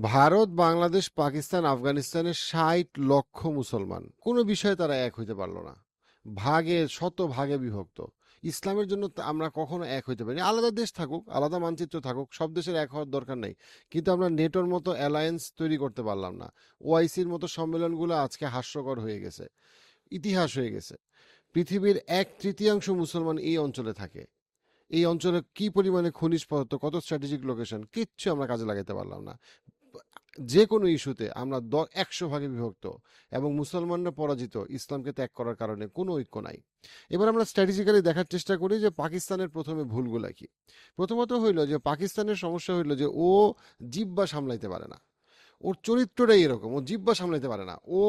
ভারত, বাংলাদেশ, পাকিস্তান, আফগানিস্তানের ষাট লক্ষ মুসলমান। কোনো বিষয়ে তারা এক হইতে পারল না। ভাগে শত ভাগে বিভক্ত। ইসলামের জন্য আমরা কখনো এক হইতে পারি আলাদা দেশ থাকুক, আলাদা মানচিত্র থাকুক, সব দেশের এক হওয়ার দরকার নেই। কিন্তু আমরা নেটোর মতো অ্যালায়েন্স তৈরি করতে পারলাম না। ওআইসির মতো সম্মেলনগুলো আজকে হাস্যকর হয়ে গেছে। ইতিহাস হয়ে গেছে। পৃথিবীর এক তৃতীয়াংশ মুসলমান এই অঞ্চলে থাকে। এই অঞ্চলে কি পরিমাণে খনিজ পদার্থ, কত স্ট্র্যাটেজিক লোকেশন কিচ্ছু আমরা কাজে লাগাতে পারলাম না। যে কোনো ইস্যুতে আমরা দ, একশো ভাগে বিভক্ত এবং মুসলমানরা পরাজিত ইসলামকে ত্যাগ করার কারণে কোনো ঐক্য নাই। এবার আমরা স্ট্র্যাটেজিক্যালি দেখার চেষ্টা করি যে পাকিস্তানের প্রথমে ভুলগুলা কি। প্রথমত হইল যে পাকিস্তানের সমস্যা হইল যে ও জিব্বা সামলাইতে পারে না। ওর চরিত্রটাই এরকম, ও জিব্বা সামলাইতে পারে না। ও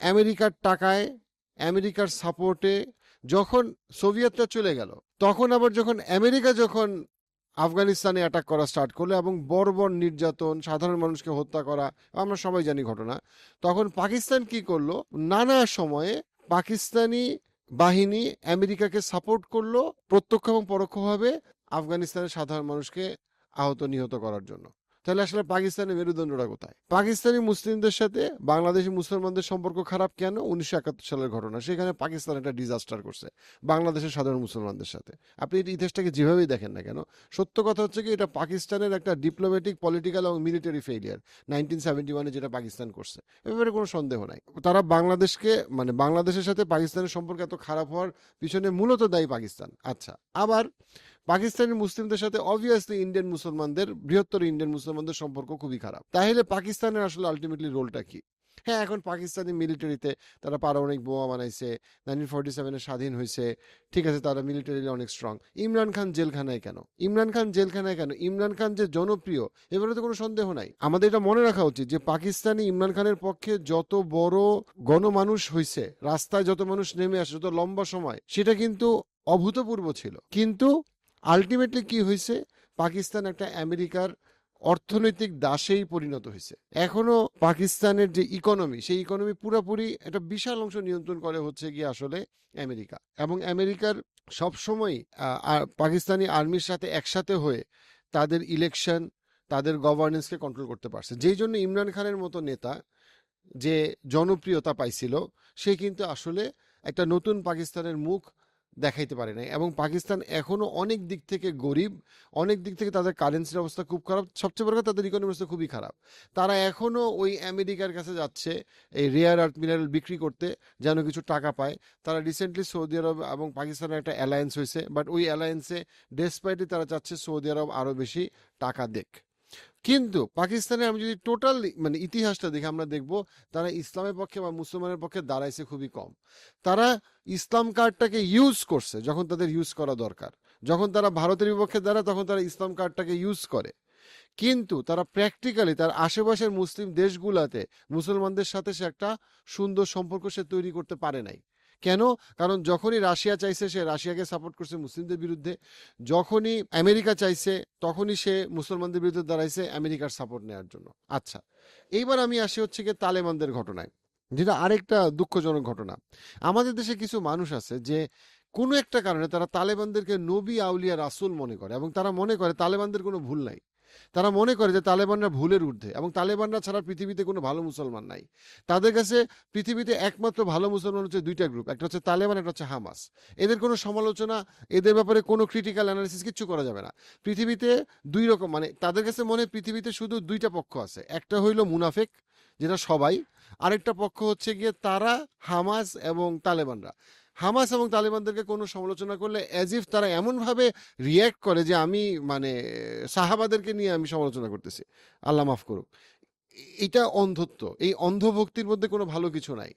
আমেরিকার টাকায়, আমেরিকার সাপোর্টে যখন সোভিয়েতরা চলে গেল, তখন আবার যখন আমেরিকা যখন আফগানিস্তানে অ্যাটাক করা স্টার্ট করল এবং বর্বর নির্যাতন, সাধারণ মানুষকে হত্যা করা, আমরা সবাই জানি ঘটনা। তখন পাকিস্তান কি করল? নানা সময়ে পাকিস্তানি বাহিনী আমেরিকাকে সাপোর্ট করল প্রত্যক্ষ এবং পরোক্ষভাবে আফগানিস্তানের সাধারণ মানুষকে আহত নিহত করার জন্য। তাহলে আসলে পাকিস্তানের মেরুদণ্ডটা কোথায়? পাকিস্তানি মুসলিমদের সাথে বাংলাদেশি মুসলমানদের সম্পর্ক খারাপ কেন? উনিশশো একাত্তর সালের ঘটনা। সেখানে পাকিস্তান একটা ডিজাস্টার করছে বাংলাদেশের সাধারণ মুসলমানদের সাথে। আপনি এই ইতিহাসটাকে যেভাবেই দেখেন না কেন, সত্য কথা হচ্ছে কি, এটা পাকিস্তানের একটা ডিপ্লোম্যাটিক পলিটিক্যাল এবং মিলিটারি ফেইলিয়ার নাইনটিন সেভেন্টি ওয়ানে যেটা পাকিস্তান করছে। এ ব্যাপারে কোনো সন্দেহ নাই। তারা বাংলাদেশকে মানে বাংলাদেশের সাথে পাকিস্তানের সম্পর্ক এত খারাপ হওয়ার পিছনে মূলত দায়ী পাকিস্তান। আচ্ছা আবার পাকিস্তানি মুসলিমদের সাথে অবভিয়াসলি ইন্ডিয়ান মুসলমানদের, বৃহত্তর ইন্ডিয়ান মুসলমানদের সম্পর্ক খুবই খারাপ। তাহলে পাকিস্তানের আসলে আলটিমেটলি রোলটা কি? হ্যাঁ এখন পাকিস্তানি মিলিটারিতে তারা পারমাণবিক বোমা বানাইছে নাইনটিন ফর্টি সেভেনে স্বাধীন হয়েছে ঠিক আছে, তারা মিলিটারি অনেক স্ট্রং ইমরান খান জেলখানায় কেন? ইমরান খান জেলখানায় কেন? ইমরান খান যে জনপ্রিয়, এবারে তো কোনো সন্দেহ নাই। আমাদের এটা মনে রাখা উচিত যে পাকিস্তানি ইমরান খানের পক্ষে যত বড় গণমানুষ হয়েছে রাস্তায় যত মানুষ নেমে আসে, যত লম্বা সময়, সেটা কিন্তু অভূতপূর্ব ছিল। কিন্তু আলটিমেটলি কি হয়েছে? পাকিস্তান একটা আমেরিকার অর্থনৈতিক দাসেই পরিণত হয়েছে। এখনও পাকিস্তানের যে ইকোনমি সেই ইকোনমি পুরোপুরি একটা বিশাল অংশ নিয়ন্ত্রণ করে হচ্ছে গিয়ে আসলে আমেরিকা। এবং আমেরিকার সবসময় পাকিস্তানি আর্মির সাথে একসাথে হয়ে তাদের ইলেকশন তাদের গভর্নেন্সকে কন্ট্রোল করতে পারছে। যেই জন্য ইমরান খানের মতো নেতা যে জনপ্রিয়তা পাইছিল, সে কিন্তু আসলে একটা নতুন পাকিস্তানের মুখ দেখাইতে পারে নাই। এবং পাকিস্তান এখনও অনেক দিক থেকে গরিব, অনেক দিক থেকে তাদের কারেন্সির অবস্থা খুব খারাপ। সবচেয়ে বড় তাদের ইকোনমি অবস্থা খুবই খারাপ। তারা এখনও ওই আমেরিকার কাছে যাচ্ছে, এই রেয়ার আর্থ মিনারেল বিক্রি করতে, যেন কিছু টাকা পায়। তারা রিসেন্টলি সৌদি আরব এবং পাকিস্তানের একটা অ্যালায়েন্স হয়েছে বাট ওই অ্যালায়েন্সে ডেসপাইটে তারা চাচ্ছে সৌদি আরব আরও বেশি টাকা দেখ কিন্তু পাকিস্তানে আমি যদি টোটাল মানে ইতিহাসটা দেখে আমরা দেখব, তারা ইসলামের পক্ষে বা মুসলমানের পক্ষে দাঁড়াইছে খুবই কম। তারা ইসলাম কার্ডটাকে ইউজ করছে যখন তাদের ইউজ করা দরকার। যখন তারা ভারতের বিপক্ষে দাঁড়ায়, তখন তারা ইসলাম কার্ডটাকে ইউজ করে। কিন্তু তারা প্র্যাকটিক্যালি তার আশেপাশের মুসলিম দেশগুলাতে মুসলমানদের সাথে সে একটা সুন্দর সম্পর্ক সে তৈরি করতে পারে নাই। কেন? কারণ যখনই রাশিয়া চাইছে, সে রাশিয়াকে সাপোর্ট করছে মুসলিমদের বিরুদ্ধে। যখনই আমেরিকা চাইছে, তখনই সে মুসলমানদের বিরুদ্ধে দাঁড়াইছে আমেরিকার সাপোর্ট নেওয়ার জন্য। আচ্ছা এইবার আমি আসি হচ্ছে গিয়ে তালেবানদের ঘটনায়। যেটা আরেকটা দুঃখজনক ঘটনা। আমাদের দেশে কিছু মানুষ আছে যে কোনো একটা কারণে তারা তালেবানদেরকে নবী আউলিয়া রাসুল মনে করে এবং তারা মনে করে তালেবানদের কোনো ভুল নাই। তারা মনে করে যে তালেবানরা ভুলের ঊর্ধ্বে এবং তালেবানরা ছাড়া পৃথিবীতে কোনো ভালো মুসলমান নাই। তাদের কাছে পৃথিবীতে একমাত্র ভালো মুসলমান হচ্ছে দুইটা গ্রুপ একটা হচ্ছে তালেবান, একটা হচ্ছে হামাস। এদের কোনো সমালোচনা, এদের ব্যাপারে কোনো ক্রিটিক্যাল অ্যানালিসিস কিচ্ছু করা যাবে না। পৃথিবীতে দুই রকম মানে তাদের কাছে মনে পৃথিবীতে শুধু দুইটা পক্ষ আছে। একটা হইল মুনাফেক, যেটা সবাই, আরেকটা পক্ষ হচ্ছে গিয়ে তারা, হামাস এবং তালেবানরা। হামাস এবং তালেবানদেরকে কোনো সমালোচনা করলে অ্যাজ ইফ তারা এমনভাবে রিয়্যাক্ট করে যে আমি মানে সাহাবাদেরকে নিয়ে আমি সমালোচনা করতেছি। আল্লাহ মাফ করুক। এটা অন্ধত্ব। এই অন্ধভক্তির মধ্যে কোনো ভালো কিছু নাই।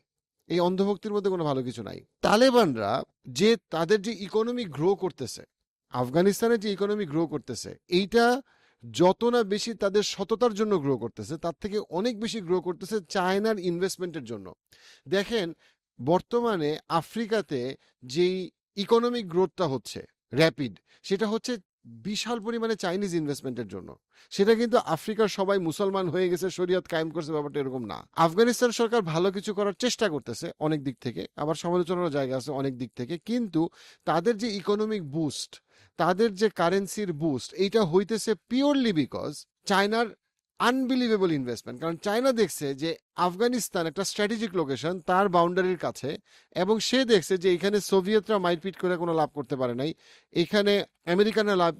এই অন্ধভক্তির মধ্যে কোনো ভালো কিছু নাই। তালেবানরা যে তাদের যে ইকোনমি গ্রো করতেছে, আফগানিস্তানের যে ইকোনমি গ্রো করতেছে, এইটা যত না বেশি তাদের সততার জন্য গ্রো করতেছে, তার থেকে অনেক বেশি গ্রো করতেছে চায়নার ইনভেস্টমেন্টের জন্য। দেখেন বর্তমানে আফ্রিকাতে যেই ইকোনমিক গ্রোথটা হচ্ছে র্যাপিড সেটা হচ্ছে বিশাল পরিমাণে চাইনিজ ইনভেস্টমেন্টের জন্য। সেটা কিন্তু আফ্রিকার সবাই মুসলমান হয়ে গেছে, শরীয়ত কায়েম করছে, ব্যাপারটা এরকম না। আফগানিস্তান সরকার ভালো কিছু করার চেষ্টা করতেছে অনেক দিক থেকে, আবার সমালোচনার জায়গা আছে অনেক দিক থেকে, কিন্তু তাদের যে ইকোনমিক বুস্ট তাদের যে কারেন্সির বুস্ট এইটা হইতেছে পিওরলি বিকজ চায়নার আনবিলিভেবল ইনভেস্টমেন্ট কারণ চায়না দেখছে যে আফগানিস্তান একটা স্ট্র্যাটেজিক লোকেশন তার বাউন্ডারির কাছে, এবং সে দেখছে যে এখানে সোভিয়েতরা মারপিট করে কোনো লাভ করতে পারে নাই। এখানে আমেরিকানরা লাভ,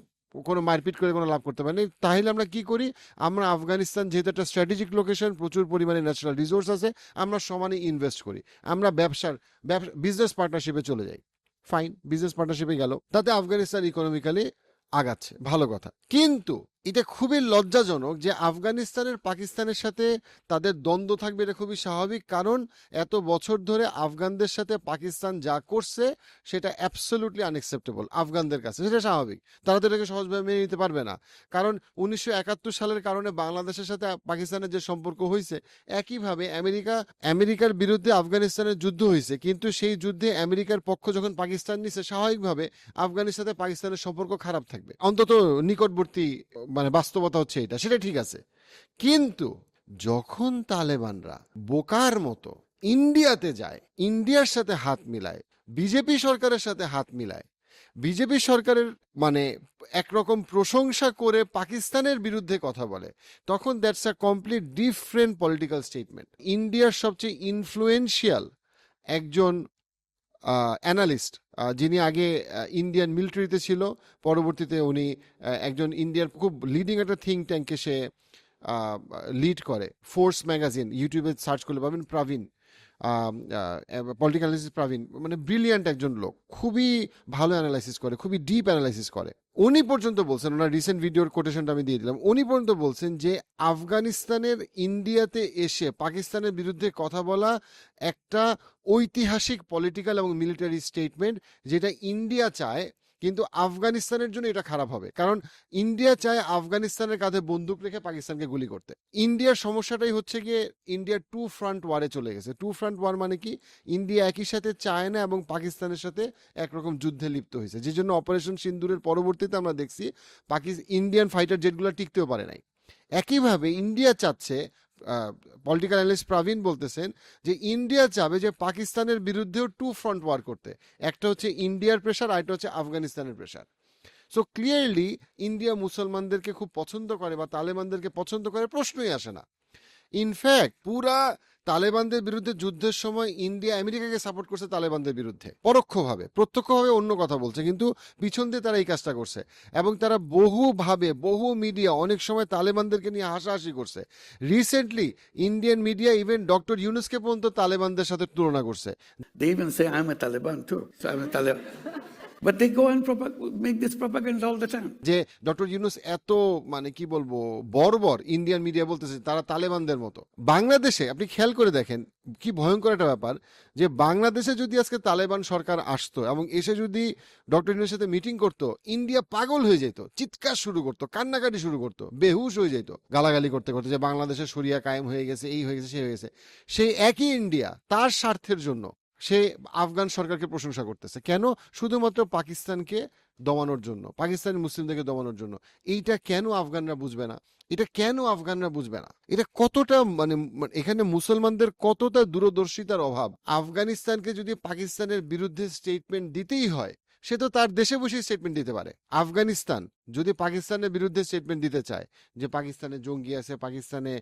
কোনো মারপিট করে কোনো লাভ করতে পারে নাই। তাহলে আমরা কি করি? আমরা আফগানিস্তান যেহেতু একটা স্ট্র্যাটেজিক লোকেশন প্রচুর পরিমাণে ন্যাচারাল রিসোর্স আছে, আমরা সমানে ইনভেস্ট করি। আমরা ব্যবসার বিজনেস পার্টনারশিপে চলে যাই। ফাইন বিজনেস পার্টনারশিপে গেল। তাতে আফগানিস্তান ইকোনমিক্যালি আগাচ্ছে। ভালো কথা। কিন্তু এটা খুবই লজ্জাজনক যে আফগানিস্তানের পাকিস্তানের সাথে তাদের দ্বন্দ্ব থাকবে এটা খুবই স্বাভাবিক। কারণ এত বছর ধরে আফগানদের সাথে পাকিস্তান যা করছে সেটা অ্যাবসলিউটলি আনএক্সেপ্টেবল আফগানদের কাছে। সেটা স্বাভাবিক। তারা তো এটাকে সহজভাবে মেনে নিতে পারবে না। কারণ উনিশশো একাত্তর সালের কারণে বাংলাদেশের সাথে পাকিস্তানের যে সম্পর্ক হয়েছে, একইভাবে আমেরিকা, আমেরিকার বিরুদ্ধে আফগানিস্তানের যুদ্ধ হয়েছে। কিন্তু সেই যুদ্ধে আমেরিকার পক্ষ যখন পাকিস্তান নিছে, স্বাভাবিকভাবে আফগানিস্তানের সাথে পাকিস্তানের সম্পর্ক খারাপ থাকবে। অন্তত নিকটবর্তী মানে বাস্তবতা হচ্ছে এটা, সেটা ঠিক আছে। কিন্তু যখন তালেবানরা বোকার মতো ইন্ডিয়াতে যায়, ইন্ডিয়ার সাথে হাত মিলায়, বিজেপি সরকারের সাথে হাত মিলায়, বিজেপি সরকারের মানে একরকম প্রশংসা করে পাকিস্তানের বিরুদ্ধে কথা বলে, তখন that's a complete different political statement ইন্ডিয়ার সবচেয়ে ইনফ্লুয়েন্সিয়াল একজন অ্যানালিস্ট যিনি আগে ইন্ডিয়ান মিলিটারিতে ছিল, পরবর্তীতে উনি একজন ইন্ডিয়ার খুব লিডিং একটা থিঙ্ক ট্যাঙ্কে সে লিড করে। ফোর্স ম্যাগাজিন ইউটিউবে সার্চ করলে পাবেন প্রবীণ পলিটিক্যাল অ্যানালিসিস প্রবীণ মানে ব্রিলিয়ান্ট একজন লোক, খুবই ভালো অ্যানালাইসিস করে, খুবই ডিপ অ্যানালাইসিস করে। উনি পর্যন্ত বলছেন, ওনার রিসেন্ট ভিডিওর কোটেশনটা আমি দিয়ে দিলাম, উনি পর্যন্ত বলছেন যে আফগানিস্তানের ইন্ডিয়াতে এসে পাকিস্তানের বিরুদ্ধে কথা বলা একটা ঐতিহাসিক পলিটিক্যাল এবং মিলিটারি স্টেটমেন্ট যেটা ইন্ডিয়া চায় কিন্তু আফগানিস্তানের জন্য এটা খারাপ হবে। কারণ ইন্ডিয়া চায় আফগানিস্তানের কাঁধে বন্দুক রেখে পাকিস্তানকে গুলি করতে। ইন্ডিয়ার সমস্যাটাই হচ্ছে গিয়ে ইন্ডিয়া টু ফ্রন্ট ওয়ারে চলে গেছে। টু ফ্রন্ট ওয়ার মানে কি? ইন্ডিয়া একই সাথে চায়না এবং পাকিস্তানের সাথে একরকম যুদ্ধে লিপ্ত হয়েছে। যে জন্য অপারেশন সিন্দুরের পরবর্তীতে আমরা দেখছি পাকিস্তান ইন্ডিয়ান ফাইটার জেটগুলো টিকতেও পারে নাই। একইভাবে ইন্ডিয়া চাচ্ছে পলিটিক্যাল অ্যানালিস্ট প্রবীণ বলতেছেন যে ইন্ডিয়া চাবে যে পাকিস্তানের বিরুদ্ধেও টু ফ্রন্ট ওয়ার করতে। একটা হচ্ছে ইন্ডিয়ার প্রেশার আর একটা হচ্ছে আফগানিস্তানের প্রেশার সো ক্লিয়ারলি ইন্ডিয়া মুসলমানদেরকে খুব পছন্দ করে বা তালেবানদেরকে পছন্দ করে, প্রশ্নই আসে না। ইনফ্যাক্ট পুরা তালেবানদের বিরুদ্ধে যুদ্ধের সময় ইন্ডিয়া আমেরিকাকে সাপোর্ট করছে তালেবানদের বিরুদ্ধে। পরোক্ষভাবে, প্রত্যক্ষভাবে অন্য কথা বলছে, কিন্তু পিছন দিয়ে তারা এই কাজটা করছে। এবং তারা বহুভাবে, বহু মিডিয়া অনেক সময় তালেবানদেরকে নিয়ে হাসাহাসি করছে। Recently Indian media even doctor ইউনুসকে পর্যন্ত তালেবানদের সাথে তুলনা করছে. All the যে ডক্টর ইউনুস এত মানে কি বলব, বর্বর ইন্ডিয়ান মিডিয়া বলতেছে, তারা তালেবানদের মতো। বাংলাদেশে, আপনি খেয়াল করে দেখেন, কি ভয়ঙ্কর একটা ব্যাপার, যে বাংলাদেশে যদি আজকে তালেবান সরকার আসতো, এবং এসে যদি ডক্টর ইউনুসের সাথে মিটিং করতো ইন্ডিয়া পাগল হয়ে যেত, চিৎকার শুরু করতো, কান্নাকাটি শুরু করতো, বেহুশ হয়ে যেত, গালাগালি করতে করতে, যে বাংলাদেশে সরিয়া কায়েম হয়ে গেছে, এই হয়ে গেছে, সে হয়ে গেছে। সেই একই ইন্ডিয়া তার স্বার্থের জন্য সে আফগান সরকারকে প্রশংসা করতেছে। কেন? শুধুমাত্র পাকিস্তানকে দমানোর জন্য, পাকিস্তানি মুসলিমদেরকে দমানোর জন্য। এইটা কেন আফগানরা বুঝবে না? এটা কেন আফগানরা বুঝবে না? এটা কতটা মানে মানে এখানে মুসলমানদের কতটা দূরদর্শিতার অভাব? আফগানিস্তানকে যদি পাকিস্তানের বিরুদ্ধে স্টেটমেন্ট দিতেই হয়, সে তো তার দেশে বসে স্টেটমেন্ট দিতে পারে। আফগানিস্তান যদি পাকিস্তানের বিরুদ্ধে স্টেটমেন্ট দিতে চায় যে পাকিস্তানে জঙ্গি আছে, পাকিস্তানে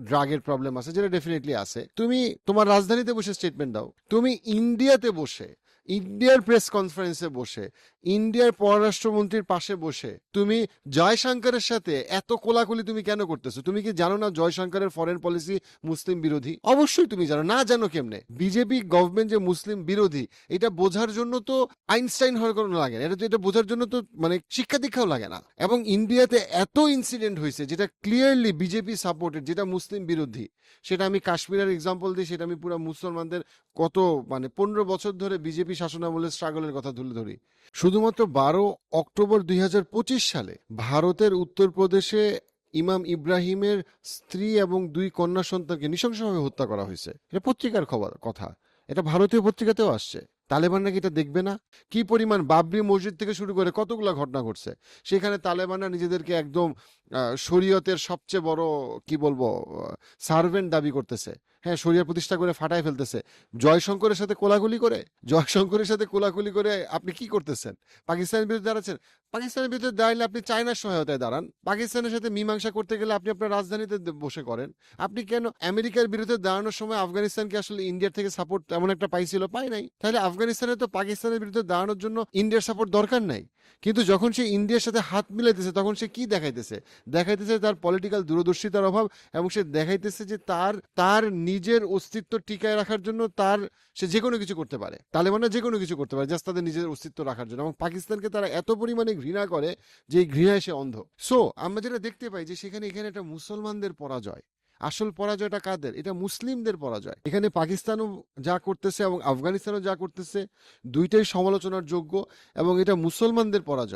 ড্রাগের প্রবলেম আছে, যেটা ডেফিনেটলি আছে। তুমি তোমার রাজধানীতে বসে স্টেটমেন্ট দাও। তুমি ইন্ডিয়াতে বসে ইন্ডিয়ার প্রেস কনফারেন্সে বসে, ইন্ডিয়ার পররাষ্ট্রমন্ত্রীর পাশে বসে, তুমি জয়শঙ্করের সাথে এত কোলাকুলি তুমি কেন করতেছো? তুমি কি জানো না জয়শঙ্করের ফরেন পলিসি মুসলিম বিরোধী? অবশ্যই তুমি জানো, না জানো কেমনে? বিজেপি গভর্নমেন্ট যে মুসলিম বিরোধী, এটা বোঝার জন্য তো আইনস্টাইন হওয়ার কোনো লাগে না, এটা তো, এটা বোঝার জন্য তো মানে শিক্ষা দীক্ষাও লাগে না। এবং ইন্ডিয়াতে এত ইনসিডেন্ট হয়েছে, যেটা ক্লিয়ারলি বিজেপি সাপোর্টেড যেটা মুসলিম বিরোধী, সেটা আমি কাশ্মীরের এক্সাম্পল দিই, সেটা আমি পুরো মুসলমানদের কত মানে পনেরো বছর ধরে বিজেপি শাসনামলের স্ট্রাগলের কথা তুলে ধরি। শুধুমাত্র বারো অক্টোবর দুই সালে ভারতের উত্তরপ্রদেশে ইমাম ইব্রাহিমের স্ত্রী এবং দুই কন্যা সন্তানকে নৃশংসভাবে হত্যা করা হয়েছে। এটা পত্রিকার খবর, কথা। এটা ভারতীয় পত্রিকাতেও আসছে। তালেবান নাকি এটা দেখবে না? কি পরিমাণ বাবরি মসজিদ থেকে শুরু করে কতগুলো ঘটনা ঘটছে? সেখানে তালেবানরা নিজেদেরকে একদম শরীয়তের সবচেয়ে বড়, কি বলব সার্ভেন্ট দাবি করতেছে। হ্যাঁ শরিয়া প্রতিষ্ঠা করে ফাটায় ফেলতেছে। জয়শঙ্করের সাথে কোলাকুলি করে? জয়শঙ্করের সাথে কোলাকুলি করে আপনি কি করতেছেন? পাকিস্তানের বিরুদ্ধে দাঁড়াচ্ছেন? পাকিস্তানের বিরুদ্ধে দাঁড়াইলে আপনি চায়নার সহায়তায় দাঁড়ান। পাকিস্তানের সাথে মীমাংসা করতে গেলে আপনি আপনার রাজধানীতে বসে করেন। আপনি কেন আমেরিকার বিরুদ্ধে দাঁড়ানোর সময় আফগানিস্তানকে আসলে ইন্ডিয়ার থেকে সাপোর্ট তেমন একটা পাইছিল? পাই নাই। তাহলে আফগানিস্তানে তো পাকিস্তানের বিরুদ্ধে দাঁড়ানোর জন্য ইন্ডিয়ার সাপোর্ট দরকার নাই। কিন্তু যখন সে ইন্ডিয়ার সাথে হাত মিলাইতেছে, তখন সে কি দেখাইতেছে? দেখাইতেছে তার পলিটিক্যাল দূরদর্শিতার অভাব এবং সে দেখাইতেছে যে তার তার নিজের অস্তিত্ব টিকায় রাখার জন্য তার, সে যে কোনো কিছু করতে পারে। তালেবানরা যে কোনো কিছু করতে পারে জাস্ট তাদের নিজের অস্তিত্ব রাখার জন্য। এবং পাকিস্তানকে তারা এত পরিমাণে ঘৃণা করে যে এই ঘৃণায় সে অন্ধ। সো আমরা যেটা দেখতে পাই যে সেখানে এখানে একটা মুসলমানদের পরাজয়। আসল পরাজয়টা কাদের? এটা মুসলিমদের পরাজয়। এখানে পাকিস্তানও যা করতেছে এবং আফগানিস্তানও যা করতেছে, দুইটাই সমালোচনার যোগ্য এবং এটা মুসলমানদের পরাজয়।